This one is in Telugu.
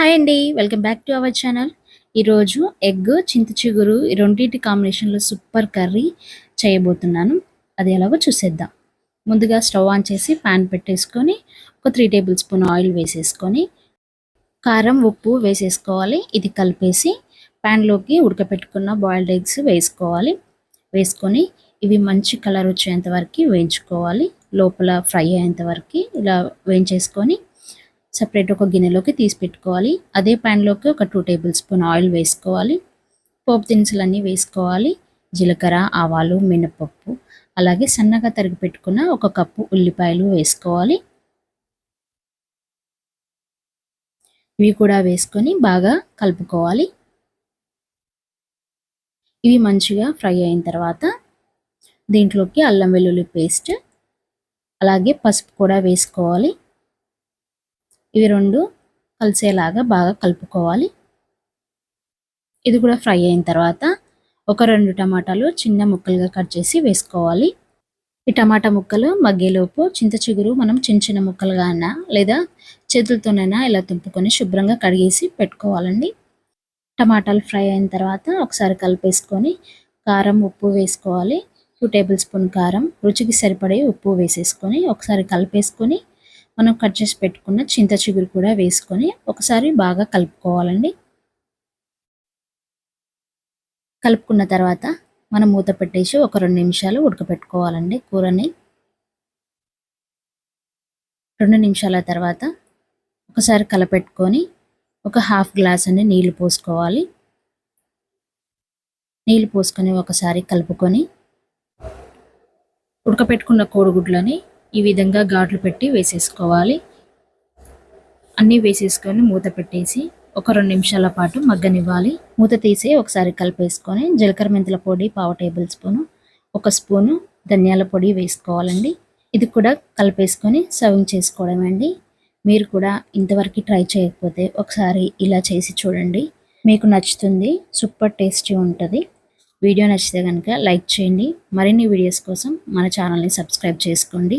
హాయ్ అండి welcome back to our channel ఈరోజు ఎగ్ చింత చిగురు ఈ రెండింటి కాంబినేషన్లో సూపర్ కర్రీ చేయబోతున్నాను. అది ఎలాగో చూసేద్దాం. ముందుగా స్టవ్ ఆన్ చేసి ప్యాన్ పెట్టేసుకొని ఒక త్రీ టేబుల్ స్పూన్ ఆయిల్ వేసేసుకొని కారం ఉప్పు వేసేసుకోవాలి. ఇది కలిపేసి ప్యాన్లోకి ఉడకపెట్టుకున్న బాయిల్డ్ ఎగ్స్ వేసుకోవాలి. వేసుకొని ఇవి మంచి కలర్ వచ్చేంత వరకు వేయించుకోవాలి. లోపల ఫ్రై అయ్యేంత వరకు ఇలా వేయించేసుకొని సపరేట్ ఒక గిన్నెలోకి తీసి పెట్టుకోవాలి. అదే ప్యాన్లోకి ఒక టూ టేబుల్ స్పూన్ ఆయిల్ వేసుకోవాలి. పోపు దినుసులన్నీ వేసుకోవాలి. జీలకర్ర ఆవాలు మినపప్పు అలాగే సన్నగా తరిగి పెట్టుకున్న ఒక కప్పు ఉల్లిపాయలు వేసుకోవాలి. ఇవి కూడా వేసుకొని బాగా కలుపుకోవాలి. ఇవి మంచిగా ఫ్రై అయిన తర్వాత దీంట్లోకి అల్లం వెల్లుల్లి పేస్ట్ అలాగే పసుపు కూడా వేసుకోవాలి. ఇవి రెండు కలిసేలాగా బాగా కలుపుకోవాలి. ఇది కూడా ఫ్రై అయిన తర్వాత ఒక రెండు టమాటాలు చిన్న ముక్కలుగా కట్ చేసి వేసుకోవాలి. ఈ టమాటా ముక్కలు మగ్గేలోపు చింత చిగురు మనం చిన్న చిన్న ముక్కలుగా అయినా లేదా చేతులతోనైనా ఇలా తుంపుకొని శుభ్రంగా కడిగేసి పెట్టుకోవాలండి. టమాటాలు ఫ్రై అయిన తర్వాత ఒకసారి కలిపేసుకొని కారం ఉప్పు వేసుకోవాలి. టూ టేబుల్ స్పూన్ కారం రుచికి సరిపడే ఉప్పు వేసేసుకొని ఒకసారి కలిపేసుకొని మనం కట్ చేసి పెట్టుకున్న చింత చిగురు కూడా వేసుకొని ఒకసారి బాగా కలుపుకోవాలండి. కలుపుకున్న తర్వాత మనం మూత పెట్టేసి ఒక రెండు నిమిషాలు ఉడకపెట్టుకోవాలండి కూరని. రెండు నిమిషాల తర్వాత ఒకసారి కలపెట్టుకొని ఒక హాఫ్ గ్లాస్ అని నీళ్ళు పోసుకోవాలి. నీళ్ళు పోసుకొని ఒకసారి కలుపుకొని ఉడకపెట్టుకున్న కోడిగుడ్లని ఈ విధంగా ఘాట్లు పెట్టి వేసేసుకోవాలి. అన్నీ వేసేసుకొని మూత పెట్టేసి ఒక రెండు నిమిషాల పాటు మగ్గనివ్వాలి. మూత తీసి ఒకసారి కలిపేసుకొని జీలకర్ర మెంతుల పొడి పావు టేబుల్ స్పూను ఒక స్పూను ధనియాల పొడి వేసుకోవాలండి. ఇది కూడా కలిపేసుకొని సర్వింగ్ చేసుకోవడం అండి. మీరు కూడా ఇంతవరకు ట్రై చేయకపోతే ఒకసారి ఇలా చేసి చూడండి. మీకు నచ్చుతుంది సూపర్ టేస్టీ ఉంటుంది. వీడియో నచ్చితే కనుక లైక్ చేయండి. మరిన్ని వీడియోస్ కోసం మన ఛానల్ని సబ్స్క్రైబ్ చేసుకోండి.